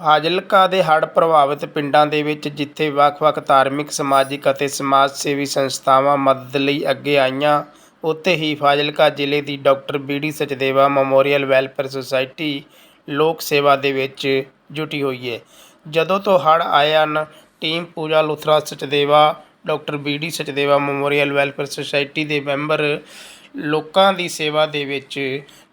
ਫਾਜ਼ਿਲਕਾ ਦੇ ਹੜ੍ਹ ਪ੍ਰਭਾਵਿਤ ਪਿੰਡਾਂ ਦੇ ਵਿੱਚ ਜਿੱਥੇ ਵੱਖ-ਵੱਖ ਧਾਰਮਿਕ, ਸਮਾਜਿਕ ਅਤੇ ਸਮਾਜ ਸੇਵੀ ਸੰਸਥਾਵਾਂ ਮਦਦ ਲਈ ਅੱਗੇ ਆਈਆਂ, ਉੱਥੇ ਹੀ ਫਾਜ਼ਿਲਕਾ ਜ਼ਿਲ੍ਹੇ ਦੀ doctor BD Sachdeva memorial welfare society ਲੋਕ ਸੇਵਾ ਦੇ ਵਿੱਚ ਜੁਟੀ ਹੋਈ ਹੈ। ਜਦੋਂ ਤੋਂ ਹੜ੍ਹ ਆਏ ਹਨ, team Pooja Luthra Sachdeva, doctor BD Sachdeva memorial welfare society ਦੇ ਮੈਂਬਰ ਲੋਕਾਂ ਦੀ ਸੇਵਾ ਦੇ ਵਿੱਚ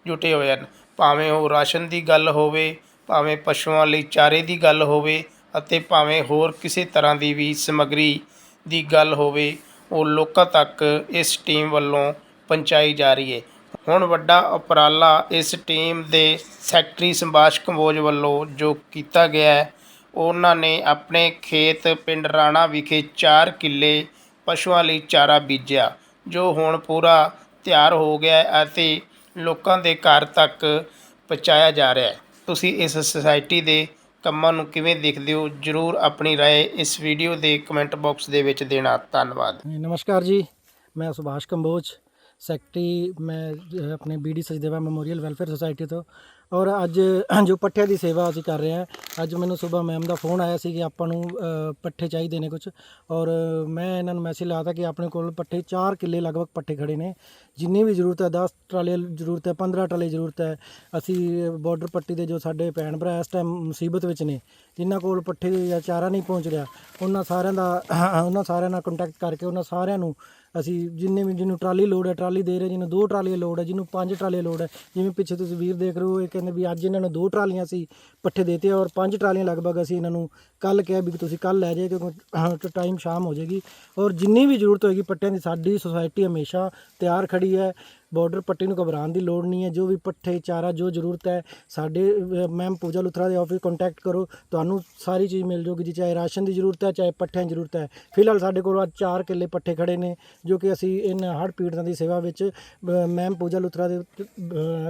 ਜੁਟੇ ਹੋਏ ਹਨ। ਭਾਵੇਂ ਉਹ ਰਾਸ਼ਨ ਦੀ ਗੱਲ ਹੋਵੇ ਭਾਵੇਂ ਪਸ਼ੂਆਂ ਲਈ ਚਾਰੇ ਦੀ ਗੱਲ ਹੋਵੇ ਅਤੇ ਭਾਵੇਂ ਹੋਰ ਕਿਸੇ ਤਰ੍ਹਾਂ ਦੀ ਵੀ ਸਮੱਗਰੀ ਦੀ ਗੱਲ ਹੋਵੇ, ਉਹ ਲੋਕਾਂ ਤੱਕ ਇਸ ਟੀਮ ਵੱਲੋਂ ਪਹੁੰਚਾਈ ਜਾ ਰਹੀ ਹੈ। ਹੁਣ ਵੱਡਾ ਉਪਰਾਲਾ ਇਸ ਟੀਮ ਦੇ ਸੈਕਟਰੀ ਸੰਭਾਸ਼ ਕੰਬੋਜ ਵੱਲੋਂ ਜੋ ਕੀਤਾ ਗਿਆ ਹੈ, ਉਹਨਾਂ ਨੇ ਆਪਣੇ ਖੇਤ ਪਿੰਡ ਰਾਣਾ ਵਿਖੇ 4 ਕਿੱਲੇ ਪਸ਼ੂਆਂ ਲਈ ਚਾਰਾ ਬੀਜਿਆ, ਜੋ ਹੁਣ ਪੂਰਾ ਤਿਆਰ ਹੋ ਗਿਆ ਅਤੇ ਲੋਕਾਂ ਦੇ ਘਰ ਤੱਕ ਪਹੁੰਚਾਇਆ ਜਾ ਰਿਹਾ ਹੈ। ਤੁਸੀਂ ਇਸ ਸੁਸਾਇਟੀ ਦੇ ਕੰਮਾਂ ਨੂੰ ਕਿਵੇਂ ਦੇਖਦੇ ਹੋ, ਜਰੂਰ ਆਪਣੀ رائے ਇਸ ਵੀਡੀਓ ਦੇ ਕਮੈਂਟ ਬਾਕਸ ਦੇ ਵਿੱਚ ਦੇਣਾ। ਧੰਨਵਾਦ। ਨਮਸਕਾਰ ਜੀ, ਮੈਂ ਸੁਭਾਸ਼ ਕੰਬੋਜ, ਸੈਕਟਰੀ, ਮੈਂ ਆਪਣੇ BD Sachdeva memorial welfare society ਤੋਂ। ਔਰ ਅੱਜ ਜੋ ਪੱਠਿਆਂ ਦੀ ਸੇਵਾ ਅਸੀਂ ਕਰ ਰਹੇ ਹਾਂ। ਅੱਜ ਮੈਨੂੰ ਸਵੇਰ ਮੈਮ ਦਾ ਫੋਨ ਆਇਆ ਸੀ ਕਿ ਆਪਾਂ ਨੂੰ ਪੱਠੇ ਚਾਹੀਦੇ ਨੇ ਕੁਝ ਔਰ ਮੈਂ ਇਹਨਾਂ ਨੂੰ ਮੈਸੇਜ ਲਾਤਾ ਕਿ ਆਪਣੇ ਕੋਲ ਪੱਠੇ 4 ਕਿੱਲੇ ਲਗਭਗ ਪੱਠੇ ਖੜੇ ਨੇ। ਜਿੰਨੀ ਵੀ ਜ਼ਰੂਰਤ ਹੈ 10 ਟਰਾਲੇ ਜ਼ਰੂਰਤ ਹੈ 15 ਟਰਾਲੇ ਜ਼ਰੂਰਤ ਹੈ। ਅਸੀਂ ਬਾਰਡਰ ਪੱਟੀ ਦੇ ਜੋ ਸਾਡੇ ਭੈਣ ਭਰਾ ਇਸ ਟਾਈਮ ਮੁਸੀਬਤ ਵਿੱਚ ਨੇ, ਜਿਨ੍ਹਾਂ ਕੋਲ ਪੱਠੇ ਜਾਂ ਚਾਰਾ ਨਹੀਂ ਪਹੁੰਚ ਰਿਹਾ, ਉਹਨਾਂ ਸਾਰਿਆਂ ਦਾ, ਉਹਨਾਂ ਸਾਰਿਆਂ ਨਾਲ ਕੰਟੈਕਟ ਕਰਕੇ ਉਹਨਾਂ ਸਾਰਿਆਂ ਨੂੰ ਅਸੀਂ ਜਿੰਨੇ ਵੀ ਜਿਹਨੂੰ ਟਰਾਲੀ ਲੋਡ ਹੈ, ਟਰਾਲੀ ਦੇ ਰਹੇ, ਜਿਹਨੂੰ ਦੋ ਟਰਾਲੀਆਂ ਲੋਡ ਹੈ, ਜਿਹਨੂੰ ਪੰਜ ਟਰਾਲੀਆਂ ਲੋਡ ਹੈ, ਜਿਵੇਂ ਪਿੱਛੇ ਤੁਸੀਂ ਵੀਰ ਦੇਖ ਰਹੇ ਹੋ, ਇਹ ਕਹਿੰਦੇ ਵੀ ਅੱਜ ਇਹਨਾਂ ਨੂੰ ਦੋ ਟਰਾਲੀਆਂ ਸੀ ਪੱਠੇ ਦੇਤੇ ਔਰ ਪੰਜ ਟਰਾਲੀਆਂ ਲਗਭਗ ਅਸੀਂ ਇਹਨਾਂ ਨੂੰ ਕੱਲ ਕਿਹਾ ਵੀ ਤੁਸੀਂ ਕੱਲ ਲੈ ਜਾਏ ਕਿਉਂਕਿ ਟਾਈਮ ਸ਼ਾਮ ਹੋ ਜਾਏਗੀ। ਔਰ ਜਿੰਨੀ ਵੀ ਜ਼ਰੂਰਤ ਹੋਏਗੀ ਪੱਟਿਆਂ ਦੀ, ਸਾਡੀ ਸੁਸਾਇਟੀ ਹਮੇਸ਼ਾ ਤਿਆਰ ਖੜੀ ਹੈ। ਬਾਰਡਰ ਪੱਟੀ ਨੂੰ ਘਬਰਾਉਣ ਦੀ ਲੋੜ ਨਹੀਂ ਹੈ, ਜੋ ਵੀ ਪੱਠੇ, ਚਾਰਾ, ਜੋ ਜ਼ਰੂਰਤ ਹੈ, ਸਾਡੇ ਮੈਮ ਪੂਜਾ ਲੁਥਰਾ ਦੇ ਆਫਿਸ ਕੰਟੈਕਟ ਕਰੋ, ਤੁਹਾਨੂੰ ਸਾਰੀ ਚੀਜ਼ ਮਿਲ ਜੂਗੀ ਜੀ, ਚਾਹੇ ਰਾਸ਼ਨ ਦੀ ਜ਼ਰੂਰਤ ਹੈ, ਚਾਹੇ ਪੱਠਿਆਂ ਦੀ ਜ਼ਰੂਰਤ ਹੈ। ਫਿਲਹਾਲ ਸਾਡੇ ਕੋਲ ਅੱਜ 4 ਕਿੱਲੇ ਪੱਠੇ ਖੜੇ ਨੇ, ਜੋ ਕਿ ਅਸੀਂ ਇਨ ਹੜ੍ਹ ਪੀੜਤਾਂ ਦੀ ਸੇਵਾ ਵਿੱਚ ਮੈਮ ਪੂਜਾ ਲੁਥਰਾ ਦੇ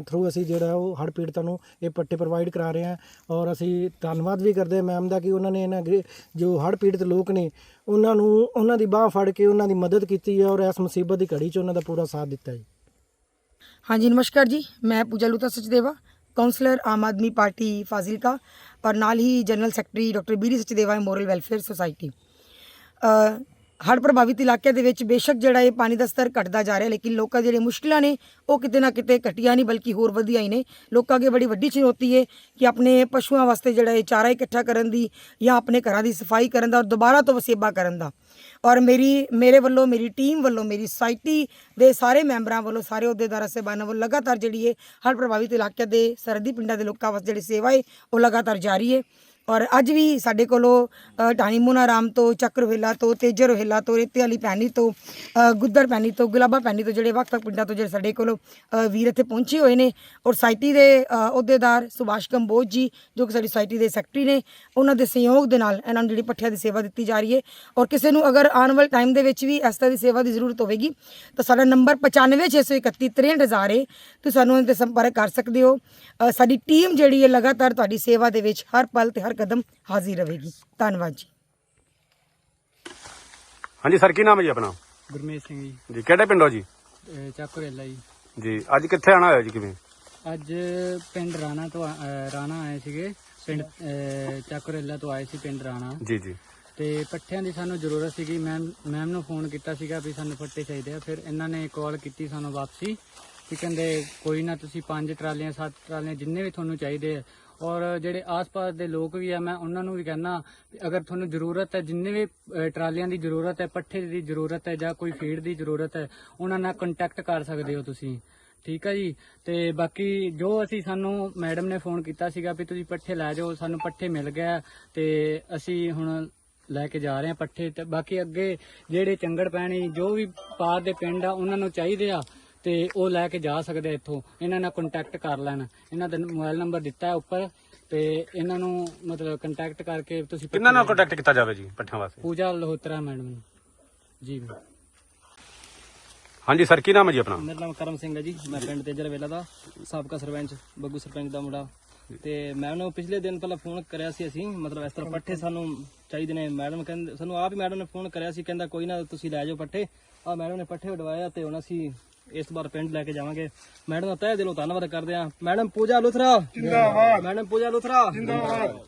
ਥਰੂ ਅਸੀਂ ਜਿਹੜਾ ਉਹ ਹੜ੍ਹ ਪੀੜਤਾਂ ਨੂੰ ਇਹ ਪੱਠੇ ਪ੍ਰੋਵਾਈਡ ਕਰਾ ਰਹੇ ਹਾਂ। ਔਰ ਅਸੀਂ ਧੰਨਵਾਦ ਵੀ ਕਰਦੇ ਹਾਂ ਮੈਮ ਦਾ ਕਿ ਉਹਨਾਂ ਨੇ ਇਹਨਾਂ ਗ੍ਰੇ- ਜੋ ਹੜ੍ਹ ਪੀੜਤ ਲੋਕ ਨੇ, ਉਹਨਾਂ ਨੂੰ, ਉਹਨਾਂ ਦੀ ਬਾਹ ਫੜ ਕੇ ਉਹਨਾਂ ਦੀ ਮਦਦ ਕੀਤੀ ਹੈ ਔਰ ਇਸ ਮੁਸੀਬਤ ਦੀ ਘੜੀ 'ਚ ਉਹਨਾਂ ਦਾ ਪੂਰਾ ਸਾਥ ਦਿੱਤਾ ਹੈ। ਹਾਂਜੀ, ਨਮਸਕਾਰ ਜੀ। ਮੈਂ ਪੂਜਾ ਲੂਤਾ ਸਚਦੇਵਾ ਕਾਉਂਸਲਰ ਆਮ ਆਦਮੀ ਪਾਰਟੀ ਫਾਜ਼ਿਲਕਾ ਔਰ ਨਾਲ ਹੀ general secretary doctor BD Sachdeva memorial welfare society ਹੜ੍ਹ ਪ੍ਰਭਾਵਿਤ ਇਲਾਕਿਆਂ ਦੇ ਵਿੱਚ ਬੇਸ਼ੱਕ ਜਿਹੜਾ ਇਹ ਪਾਣੀ ਦਾ ਸਤਰ ਘਟਦਾ ਜਾ ਰਿਹਾ, ਲੇਕਿਨ ਲੋਕਾਂ ਦੀਆਂ ਜਿਹੜੀਆਂ ਮੁਸ਼ਕਲਾਂ ਨੇ, ਉਹ ਕਿਤੇ ਨਾ ਕਿਤੇ ਘਟੀਆਂ ਨਹੀਂ, ਬਲਕਿ ਹੋਰ ਵਧੀਆਂ ਹੀ ਨੇ। ਲੋਕਾਂ ਅੱਗੇ ਬੜੀ ਵੱਡੀ ਚੁਣੌਤੀ ਹੈ ਕਿ ਆਪਣੇ ਪਸ਼ੂਆਂ ਵਾਸਤੇ ਜਿਹੜਾ ਇਹ ਚਾਰਾ ਇਕੱਠਾ ਕਰਨ ਦੀ ਜਾਂ ਆਪਣੇ ਘਰਾਂ ਦੀ ਸਫ਼ਾਈ ਕਰਨ ਦਾ ਔਰ ਦੁਬਾਰਾ ਤੋਂ ਵਸੇਬਾ ਕਰਨ ਦਾ। ਔਰ ਮੇਰੀ, ਮੇਰੇ ਵੱਲੋਂ, ਮੇਰੀ ਟੀਮ ਵੱਲੋਂ, ਮੇਰੀ ਸੁਸਾਇਟੀ ਦੇ ਸਾਰੇ ਮੈਂਬਰਾਂ ਵੱਲੋਂ, ਸਾਰੇ ਅਹੁਦੇਦਾਰਾਂ, ਸਹਿਬਾਨਾਂ ਵੱਲੋਂ ਲਗਾਤਾਰ ਜਿਹੜੀ ਹੈ ਹੜ੍ਹ ਪ੍ਰਭਾਵਿਤ ਇਲਾਕਿਆਂ ਦੇ ਸਰਹੱਦੀ ਪਿੰਡਾਂ ਦੇ ਲੋਕਾਂ ਵਾਸਤੇ ਜਿਹੜੀ ਸੇਵਾ ਹੈ ਉਹ ਲਗਾਤਾਰ ਜਾਰੀ ਹੈ ਔਰ ਅੱਜ ਵੀ ਸਾਡੇ ਕੋਲੋਂ ਟਾਣੀ ਢਾਣੀ ਰਾਮ ਤੋਂ ਚੱਕਰ ਹਿੱਲਾ ਤੋਂ ਤੇਜਰ ਹਿੱਲਾ ਤੋਂ, ਰੇਤੇ ਵਾਲੀ ਪੈਣੀ ਤੋਂ ਗੁੱਦਰ ਪੈਣੀ ਤੋਂ, ਗੁਲਾਬਾ ਪੈਣੀ ਤੋਂ, ਜਿਹੜੇ ਵੱਖ ਵੱਖ ਪਿੰਡਾਂ ਤੋਂ ਜਿਹੜੇ ਸਾਡੇ ਕੋਲੋਂ ਵੀਰ ਇੱਥੇ ਪਹੁੰਚੇ ਹੋਏ ਨੇ। ਔਰ ਸੁਸਾਇਟੀ ਦੇ ਅਹੁਦੇਦਾਰ ਸੁਭਾਸ਼ ਕੰਬੋਜ ਜੀ, ਜੋ ਕਿ ਸਾਡੀ ਸੁਸਾਇਟੀ ਦੇ ਸੈਕਟਰੀ ਨੇ, ਉਹਨਾਂ ਦੇ ਸਹਿਯੋਗ ਦੇ ਨਾਲ ਇਹਨਾਂ ਨੂੰ ਜਿਹੜੀ ਪੱਠਿਆਂ ਦੀ ਸੇਵਾ ਦਿੱਤੀ ਜਾ ਰਹੀ ਹੈ। ਔਰ ਕਿਸੇ ਨੂੰ ਅਗਰ ਆਉਣ ਵਾਲੇ ਟਾਈਮ ਦੇ ਵਿੱਚ ਵੀ ਇਸ ਤਰ੍ਹਾਂ ਦੀ ਸੇਵਾ ਦੀ ਜ਼ਰੂਰਤ ਹੋਵੇਗੀ, ਤਾਂ ਸਾਡਾ ਨੰਬਰ 9561 63000 ਹੈ ਤੁਸੀਂ ਸਾਨੂੰ ਉਹਨਾਂ ਤੇ ਸੰਪਰਕ ਕਰ ਸਕਦੇ ਹੋ। ਸਾਡੀ ਟੀਮ ਜਿਹੜੀ ਹੈ ਲਗਾਤਾਰ ਤੁਹਾਡੀ ਸੇਵਾ ਦੇ ਵਿੱਚ ਹਰ ਪਲ ਤੇ ਹਰ ਕਦਮ ਹਾਜ਼ਰ ਰਹੇਗੀ। ਧੰਨਵਾਦ ਜੀ। ਹਾਂਜੀ ਸਰ ਕੀ ਨਾਮ ਹੈ ਜੀ ਆਪਣਾ? ਗੁਰਮੇਸ਼ ਸਿੰਘ ਜੀ। ਜੀ ਕਿਹੜੇ ਪਿੰਡੋਂ ਜੀ? ਅਹ ਚਾਕੂਰੇਲਾ ਜੀ। ਜੀ ਅੱਜ ਕਿੱਥੇ ਆਣਾ ਹੋਇਆ ਜੀ ਕਿਵੇਂ? ਅੱਜ ਪਿੰਡ ਰਾਣਾ ਤੋਂ ਆ- ਅਹ ਰਾਣਾ ਆਏ ਸੀਗੇ। ਪਿੰਡ ਅਹ ਚਾਕੂਰੇਲਾ ਤੋਂ ਆਏ ਸੀ ਪਿੰਡ ਰਾਣਾ। ਜੀ ਜੀ। ਤੇ ਪੱਠਿਆਂ ਦੀ ਸਾਨੂੰ ਜ਼ਰੂਰਤ ਸੀਗੀ। ਮੈਮ ਮੈਮ ਨੂੰ ਫੋਨ ਕੀਤਾ ਸੀਗਾ ਵੀ ਸਾਨੂੰ ਪੱਠੇ ਚਾਹੀਦੇ ਆ। ਫਿਰ ਇਹਨਾਂ ਨੇ ਕਾਲ ਕੀਤੀ ਸਾਨੂੰ ਵਾਪਸੀ। ਕਿ ਕਹਿੰਦੇ ਕੋਈ ਨਾ ਤੁਸੀਂ ਪੰਜ ਟਰਾਲੀਆਂ ਸੱਤ ਟਰਾਲੀਆਂ ਜਿੰਨੇ ਵੀ ਤੁਹਾਨੂੰ ਚਾਹੀਦੇ ਆ ਔਰ ਜਿਹੜੇ ਆਸ-ਪਾਸ ਦੇ ਲੋਕ ਵੀ ਆ ਮੈਂ ਉਹਨਾਂ ਨੂੰ ਵੀ ਕਹਿੰਦਾ ਅਗਰ ਤੁਹਾਨੂੰ ਜ਼ਰੂਰਤ ਹੈ ਜਿੰਨੇ ਵੀ ਅਹ, ਟਰਾਲੀਆਂ ਦੀ ਜ਼ਰੂਰਤ ਹੈ ਪੱਠੇ ਦੀ ਜ਼ਰੂਰਤ ਹੈ ਜਾਂ ਕੋਈ ਫੀਡ ਦੀ ਜ਼ਰੂਰਤ ਹੈ ਉਹਨਾਂ ਨਾਲ ਕੰਟੈਕਟ ਕਰ ਸਕਦੇ ਹੋ ਤੁਸੀਂ। ਠੀਕ ਹੈ ਜੀ? ਤੇ ਬਾਕੀ ਜੋ ਅਸੀਂ ਸਾਨੂੰ ਮੈਡਮ ਨੇ ਫੋਨ ਕੀਤਾ ਸੀਗਾ ਵੀ ਤੁਸੀਂ ਪੱਠੇ ਲੈ ਜਾਓ ਸਾਨੂੰ ਪੱਠੇ ਮਿਲ ਗਏ ਤੇ ਅਸੀਂ ਹੁਣ ਲੈ ਕੇ ਜਾ ਰਹੇ ਹਾਂ ਪੱਠੇ ਤੇ ਬਾਕੀ ਅੱਗੇ ਜਿਹੜੇ ਚੰਗੜ ਪੈਣੀ ਜੋ ਵੀ ਪਾਰ ਦੇ ਪਿੰਡ ਆ ਉਹਨਾਂ ਨੂੰ ਚਾਹੀਦੇ ਆ ਤੇ ਉਹ ਲੈ ਕੇ ਜਾ ਸਕਦੇ ਇੱਥੋਂ। ਇਹਨਾਂ ਨਾਲ ਕੰਟੈਕਟ ਕਰ ਲੈਣ। ਇਹਨਾਂ ਦਾ ਮੋਬਾਈਲ ਨੰਬਰ ਦਿੱਤਾ ਹੈ ਉੱਪਰ ਤੇ ਇਹਨਾਂ ਨੂੰ ਮਤਲਬ ਕੰਟੈਕਟ ਕਰਕੇ ਤੁਸੀਂ ਕਿੰਨਾ ਨਾਲ ਕੰਟੈਕਟ ਕੀਤਾ ਜਾਵੇ ਜੀ ਪੱਠਿਆਂ ਵਾਸਤੇ? ਪੂਜਾ ਲੋਹਤਰਾ ਮੈਡਮ ਜੀ ਹਾਂਜੀ ਸਰ ਕੀ ਨਾਮ ਹੈ ਜੀ ਆਪਣਾ? ਮੇਰਾ ਨਾਮ ਕਰਮ ਸਿੰਘ ਹੈ ਜੀ। ਮੈਂ ਪਿੰਡ ਤੇਜਰ ਵੇਲਾ ਦਾ ਸਾਬਕਾ ਸਰਪੰਚ ਬੱਗੂ ਸਰਪੰਚ ਦਾ ਮੁੰਡਾ। ਤੇ ਮੈਡਮ ਨੂੰ ਪਿਛਲੇ ਦਿਨ ਪਹਿਲਾਂ ਫੋਨ ਕਰਿਆ ਸੀ ਅਸੀਂ ਮਤਲਬ ਇਸ ਤਰ੍ਹਾਂ ਪੱਠੇ ਸਾਨੂੰ ਚਾਹੀਦੇ ਨੇ। ਮੈਡਮ ਕਹਿੰਦੇ ਸਾਨੂੰ ਆਪ ਹੀ ਮੈਡਮ ਨੇ ਫੋਨ ਕਰਿਆ ਸੀ ਕਹਿੰਦਾ ਕੋਈ ਨਾ ਤੁਸੀਂ ਲੈ ਜਾਓ ਪੱਠੇ। ਆ ਮੈਡਮ ਨੇ ਪੱਠੇ ਉਡਵਾਇਆ ਤੇ ਹੁਣ ਅਸੀਂ ਇਸ ਵਾਰ ਪਿੰਡ ਲੈ ਕੇ ਜਾਵਾਂਗੇ। ਮੈਡਮ ਦਾ ਤਹਿ ਦਿਲੋਂ ਧੰਨਵਾਦ ਕਰਦੇ ਹਾਂ। ਮੈਡਮ ਪੂਜਾ ਲੁਥਰਾ। ਜਿੰਦਾਬਾਦ। ਮੈਡਮ ਪੂਜਾ ਲੁਥਰਾ। ਜਿੰਦਾਬਾਦ।